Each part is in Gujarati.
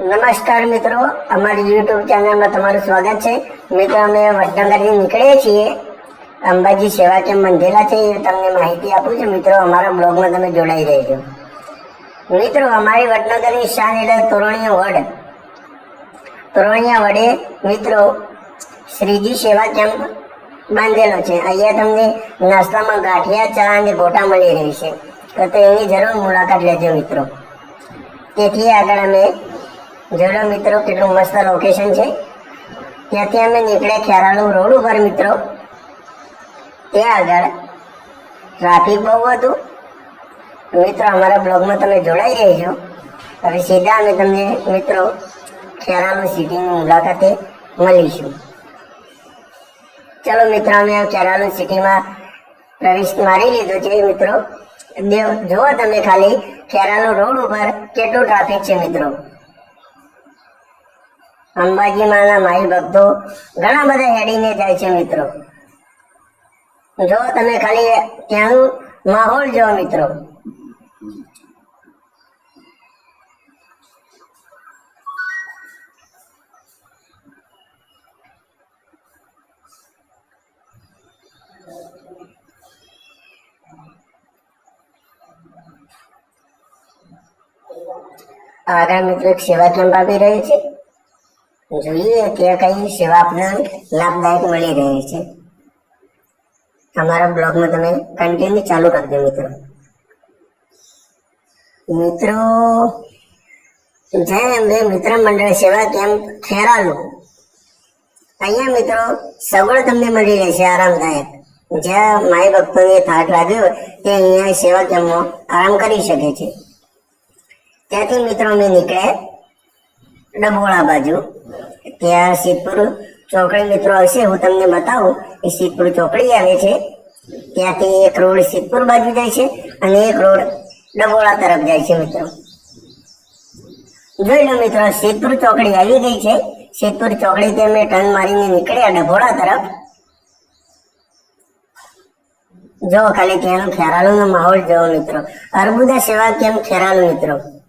નમસ્કાર મિત્રો, અમારી યુટ્યુબ ચેનલમાં તમારું સ્વાગત છે. મિત્રો, અમે વડનગરથી નીકળીએ છીએ. અંબાજી સેવા કેમ બંધેલા છે, એ તમને માહિતી આપું છું. મિત્રો, અમારા બ્લોગમાં તમે જોડાઈ રહેજો. મિત્રો, અમારી વડનગરની શાન એટલે તોરણીયા વડ. તોરણીયા વડે, મિત્રો, શ્રીજી સેવા કેમ્પ બાંધેલો છે. અહીંયા તમને નાસ્તામાં ગાંઠિયા, ચા અને ગોટા મળી રહેશે. તો એની જરૂર મુલાકાત લેજો, મિત્રો. તેથી આગળ અમે જોડો મિત્રો, કેટલું મસ્ત લોકેશન છે. ત્યાંથી અમે નીકળ્યા ખેરાલુ રોડ ઉપર, મિત્રો. ત્યાં આગળ ટ્રાફિક બહુ હતું. મિત્રો, અમારા બ્લોગમાં તમે જોડાઈ રહેજો. હવે સીધા અમે તમને, મિત્રો, ખેરાલુ સિટીની મુલાકાતે મળીશું. ચલો, મિત્રો, અમે ખેરાલુ સિટીમાં પ્રવેશ મારી લીધો છે, મિત્રો. જુઓ તમે ખાલી, ખેરાલુ રોડ ઉપર કેટલું ટ્રાફિક છે, મિત્રો. અંબાજી માના માઈ ભક્તો, ઘણા બધા હેડીને જાય છે મિત્રો. જો તમે ખાલી ત્યાંનું માહોલ જો મિત્રો. આગળ મિત્રો સેવા કેમ્પ આપી રહ્યો છે. જોઈએ કે કઈ સેવા આપને લાભદાયક મળી રહી છે. અમારા બ્લોગમાં તમે કન્ટિન્યુ ચાલુ રાખજો મિત્રો. મિત્રો જય અંબે મિત્ર મંડળ સેવા કેમ્પ ખેરાલુ, અહીંયા મિત્રો સગવડ તમને મળી રહેશે આરામદાયક. જ્યાં માય ભક્તોને થાક લાગ્યો તે અહીંયા સેવા કેમ્પમાં આરામ કરી શકે છે. ત્યાંથી મિત્રો અમે નીકળ્યા ડબોળા બાજુ. ત્યાં સિદ્ધપુર ચોકડી મિત્રો આવશે. હું તમને બતાવું એ સિદ્ધપુર ચોકડી આવે છે. ત્યાંથી એક રોડ સિદ્ધપુર બાજુ જાય છે અને એક રોડ ડબોળા તરફ જાય છે મિત્રો. જોઈ લો મિત્રો, સિદ્ધપુર ચોકડી આવી ગઈ છે. સિદ્ધપુર તે મેં ટર્ન મારીને નીકળ્યા ડભોળા તરફ. જો ખાલી ત્યાંનો ખેરાલુનો માહોલ જોવો મિત્રો. અર્બુદા સેવા કેમ ખેરાલુ મિત્રો?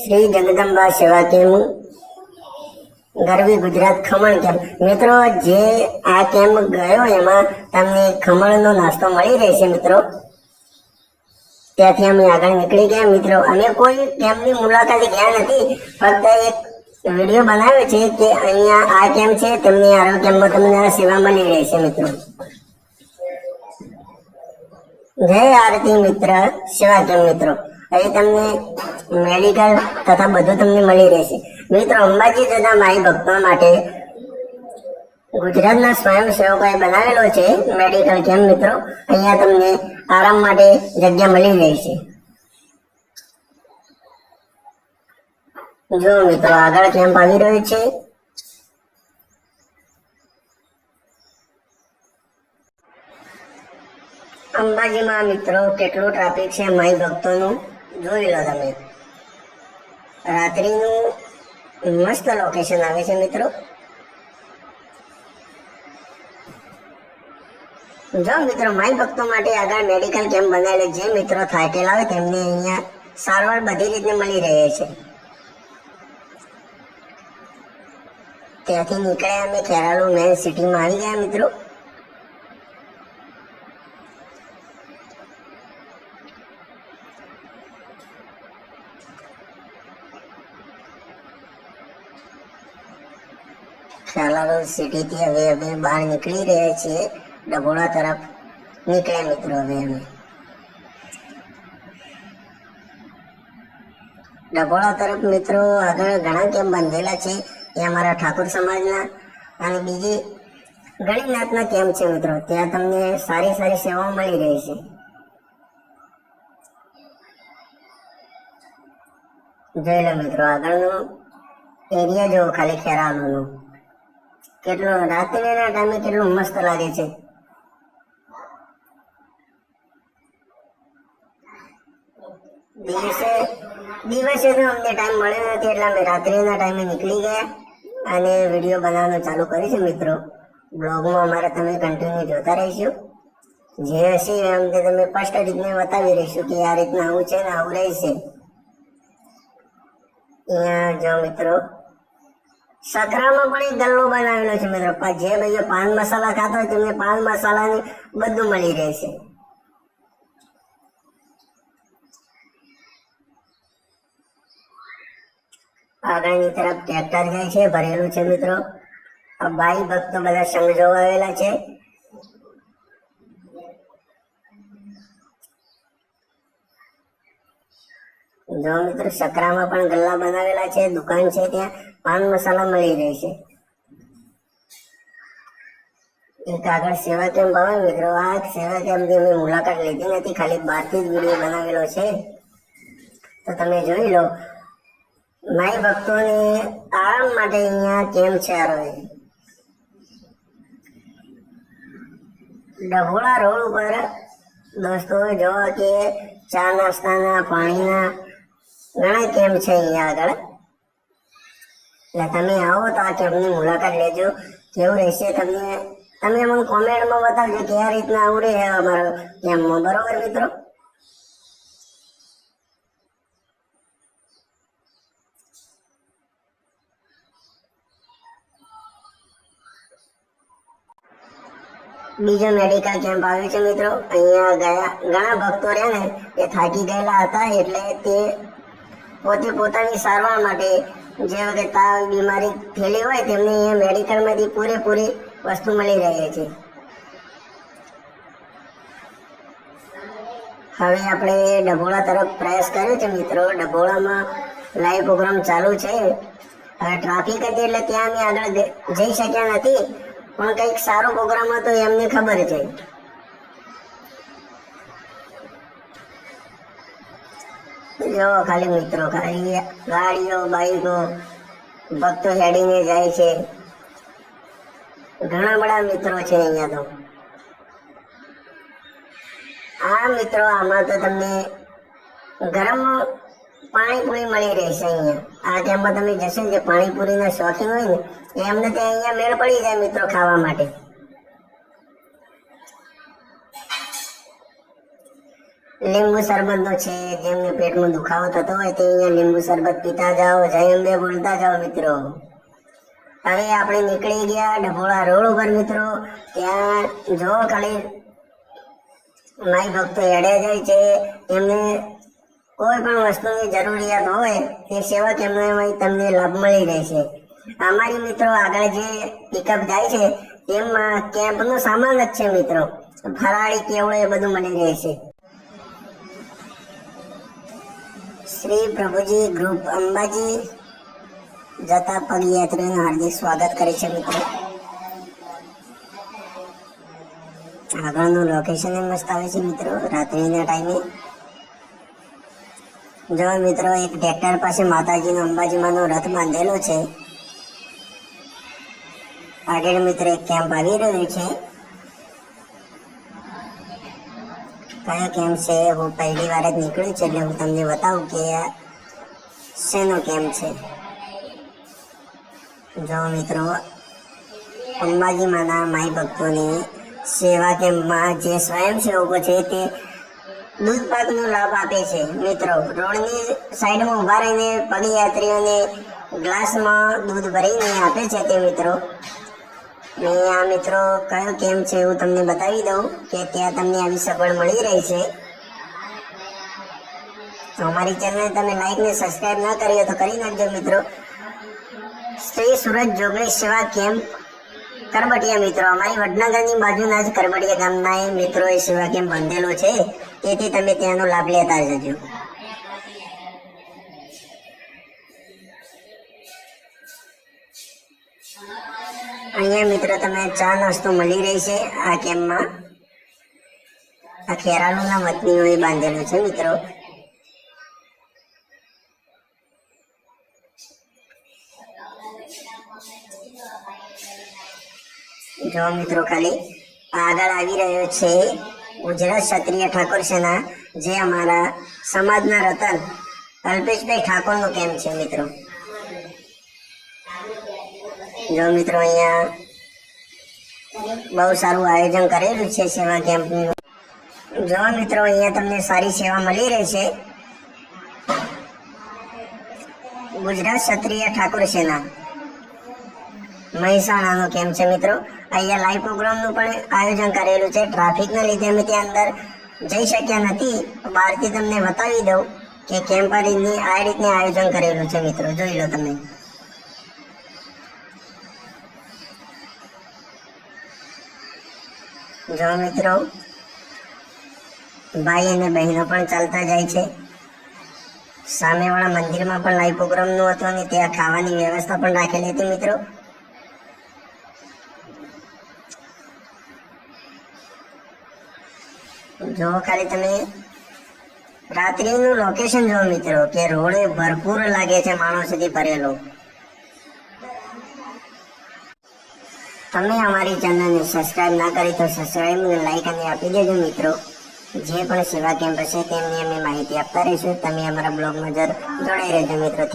શ્રી જગદંબા સેવા કેમ્પ ગરવી ગુજરાત ખમણ કેમ્પ મિત્રો, જે આ કેમ્પ ગયો એમાં તમને ખમણનો નાસ્તો મળી રહેશે, મિત્રો. ત્યાંથી અમે આગળ નીકળી ગયા. મિત્રો, અમે કોઈ કેમ્પની મુલાકાતે ગયા નથી, ફક્ત એક વીડિયો બનાવ્યો છે કે અહીંયા આ કેમ્પ છે, તેમની આરોગ્ય કેમ્પમાં તમને સેવા મળી રહેશે, મિત્રો. જય આરતી મિત્ર, સેવા કેમ્પ મિત્રો? અહીં તમને મેડિકલ તથા બધું તમને મળી રહેશે. મિત્રો, અંબાજી તથા માઈ ભક્તો માટે ગુજરાતના સ્વયંસેવકોએ બનાવેલો છે મેડિકલ કેમ્પ, મિત્રો. અહીંયા તમને આરામ માટે જગ્યા મળી રહેશે. જો મિત્રો, આગળ કેમ્પ આવી રહ્યો છે. અંબાજીમાં મિત્રો, કેટલું ટ્રાફિક છે માઈ ભક્તોનું? જોઈ લો તમે. રાત્રિનું મસ્ત લોકેશન આવે છે મિત્રો. જો મિત્રો માય ભક્તો માટે આગળ મેડિકલ કેમ્પ બનાવેલો જે મિત્રો થાકેલા હોય તેમને અહીંયા સારવાર બધી રીતે મળી રહે છે. ત્યાંથી નીકળ્યા અમે કેરાલુ મેન સિટીમાં આવી ગયા મિત્રો. ખેરાલુ સિટીથી હવે અમે બહાર નીકળી રહ્યા છીએ. ડભોળા તરફ નીકળ્યા મિત્રો હવે અમે. ડભોળા તરફ મિત્રો આગળ ઘણા કેમ્પ બાંધેલા છે એ અમારા ઠાકોર સમાજના. અને બીજી ઘણી જ્ઞાતના કેમ્પ છે મિત્રો? ત્યાં તમને સારી સારી સેવાઓ મળી રહી છે. જોઈ લો મિત્રો આગળનું એરિયા જો ખાલી ખેરાલુનો કેટલું રાત્રિના ટાઈમે કેટલું મસ્ત લાગે છે. દિવસે દિવસે તો અમને ટાઈમ મળ્યો નથી એટલે અમે રાત્રિના ટાઈમે નીકળી ગયા અને વીડિયો બનાવવાનું ચાલુ કરીશું મિત્રો. બ્લોગમાં અમારે તમે કન્ટિન્યુ જોતા રહીશું. જે હશે એમ તે તમે સ્પષ્ટ રીતને બતાવી રહીશું કે આ રીતના આવું છે ને આવું રહેશે. અહીંયા જો મિત્રો સકરામાં પણ એક ગલ્લો બનાવેલો છે મિત્રો. જે ભાઈઓ પાન મસાલા ખાતા હોય તેમને પાન મસાલાની બધું મળી રહેશે આગળની તરફ ટ્રેક્ટર જાય છે, ભરેલું છે મિત્રો. ભાઈ ભક્તો બધા સંઘ જોવા આવેલા છે. જો મિત્રો સકરામાં પણ ગલ્લા બનાવેલા છે, દુકાન છે ત્યાં. પાન મસાલા મળી રહે છે. એક આગળ સેવા કેમ ભાવે મિત્રો, આ સેવા કેમ્પની અમે મુલાકાત લીધી નથી, ખાલી બહારથી જ વીડિયો બનાવેલો છે. તો તમે જોઈ લો માય ભક્તોને આરામ માટે અહીંયા કેમ્પ છે આ રોજ. ડભોળા રોડ ઉપર દોસ્તો જો કે ચા નાસ્તાના, પાણીના ઘણા કેમ્પ છે અહીંયા આગળ? એટલે તમે આવો તો આ કેમ્પની મુલાકાત લેજો. કેવું રહેશે તમને? તમે મને કોમેન્ટમાં બતાવજો કયા રીતના આવું રહે અમારો કેમ્પમાં બરોબર મિત્રો? બીજો મેડિકલ કેમ્પ આવ્યો છે મિત્રો. અહીંયા ગયા. ઘણા ભક્તો રહ્યા ને, એ થાકી ગયેલા હતા એટલે તે પોતે પોતાની સારવાર માટે જે વખતે તાવ, બીમારી થયેલી હોય તેમને અહીંયા મેડિકલમાંથી પૂરેપૂરી વસ્તુ મળી રહે છે. હવે આપણે ડભોળા તરફ પ્રયાસ કર્યો છે મિત્રો. ડભોળામાં લાઈવ પ્રોગ્રામ ચાલુ છે. હવે ટ્રાફિક હતી એટલે ત્યાં અમે આગળ જઈ- શક્યા નથી. પણ કંઈક સારો પ્રોગ્રામ હતો એ અમને ખબર છે. જો, ખાલી મિત્રો, ખાલી ગાડીઓ, બાઈકો, ભક્તો હેડીને જાય છે. ઘણા બધા મિત્રો છે અહીંયા તો. આ મિત્રો, આમાં તો તમને ગરમ પાણીપુરી મળી રહેશે અહીંયા. આ ટાઈમમાં તમે જશો જે પાણીપુરીના શોખીન હોય ને, એમને ત્યાં અહીંયા મેળ પડી જાય મિત્રો ખાવા માટે. લીંબુ શરબતનો છે, જેમને પેટમાં દુખાવો થતો હોય તે અહીંયા લીંબુ શરબત પીતા જાઓ, જય અંબે બોલતા જાઓ મિત્રો. હવે આપણે નીકળી ગયા ડભોળા રોડ ઉપર મિત્રો. ત્યાં જો ખાલી માઈ ભક્તો એડે જાય છે, એમને કોઈ પણ વસ્તુની જરૂરિયાત હોય તે સેવા કેમ્પમાં તમને લાભ મળી રહેશે. અમારી મિત્રો આગળ જે પિકઅપ જાય છે તેમાં કેમ્પનો સામાન જ છે મિત્રો. ફરાળી કેવડો એ બધું મળી રહેશે. શ્રી પ્રભુજી ગ્રુપ અંબાજી જતા પગયાત્રીઓનું હાર્દિક સ્વાગત કરે છે મિત્રો. આગળનું લોકેશન મસ્ત આવે છે મિત્રો, રાત્રિના ટાઈમે જો મિત્રો, એક ટ્રેક્ટર પાસે માતાજીનો અંબાજીમાંનો રથ બાંધેલો છે. આગળ મિત્રો, એક કેમ્પ આવી રહ્યો છે. કયો કેમ્પ છે? હું પહેલી વાર જ નીકળ્યું છે એટલે હું તમને બતાવું કે શેનો કેમ્પ છે. જો મિત્રો, અંબાજીમાંના માઈ ભક્તોની સેવા કેમ્પમાં જે સ્વયંસેવકો છે તે દૂધ પાકનો લાભ આપે છે. મિત્રો, રોડની સાઈડમાં ઊભા રહીને પદયાત્રીઓને ગ્લાસમાં દૂધ ભરીને આપે છે તે મિત્રો. આ મિત્રો કયો કેમ છે એવું તમને બતાવી દઉં કે ત્યાં તમને આવી સગવડ મળી રહી છે. તો અમારી ચેનલને તમે લાઈક ને સબસ્ક્રાઇબ ના કરી તો કરી નાખજો મિત્રો. શ્રી સુરત જોગણી સેવા કેમ્પ કરબટિયા મિત્રો, અમારી વડનગરની બાજુના જ કરબટિયા ગામના એ મિત્રો એ સેવા કેમ્પ બાંધેલો છે. તેથી તમે ત્યાંનો લાભ લેતા જજો. અહીંયા મિત્રો તમે ચા નાસ્તો મળી રહી છે આ કેમ્પમાં આ ખેરાલુના વતનીઓએ બાંધેલું છે મિત્રો. જો મિત્રો ખાલી આગળ આવી રહ્યો છે ગુજરાત ક્ષત્રિય ઠાકોર સેના, જે અમારા સમાજના રતન અલ્પેશભાઈ ઠાકોરનો કેમ્પ છે મિત્રો? જો મિત્રો અહીંયા બહુ સારું આયોજન કરેલું છે સેવા કેમ્પનું. જો મિત્રો અહીંયા તમને સારી સેવા મળી રહેશે ગુજરાત ક્ષત્રિય ઠાકોર સેના. મહેસાણાનો કેમ્પ છે મિત્રો? અહીંયા લાઈવ પ્રોગ્રામનું પણ આયોજન કરેલું છે. ટ્રાફિકના લીધે અમે ત્યાં અંદર જઈ શક્યા નથી. બહારથી તમને બતાવી દઉં કે કેમ્પ આ આ રીતની આયોજન કરેલું છે મિત્રો. જોઈ લો તમે. જો મિત્રો, ભાઈ અને બહેનો પણ ચાલતા જાય છે. સામેવાળા મંદિરમાં પણ લાઈવ પ્રોગ્રામનું હતું અને ત્યાં ખાવાની વ્યવસ્થા પણ રાખેલી હતી મિત્રો. જો ખાલી તમે રાત્રિનું લોકેશન જો મિત્રો, કે રોડે ભરપૂર લાગે છે માણસોથી ભરેલો. તમે અમારી ચેનલને સબસ્ક્રાઇબ ના કરી તો સબસ્ક્રાઇબ લાઈક અને આપી દેજો મિત્રો. જે પણ સેવા કેમ્પ હશે તેમની અમે માહિતી આપતા રહીશું. તમે અમારા બ્લોગમાં જર જોડાઈ રહેજો મિત્રો.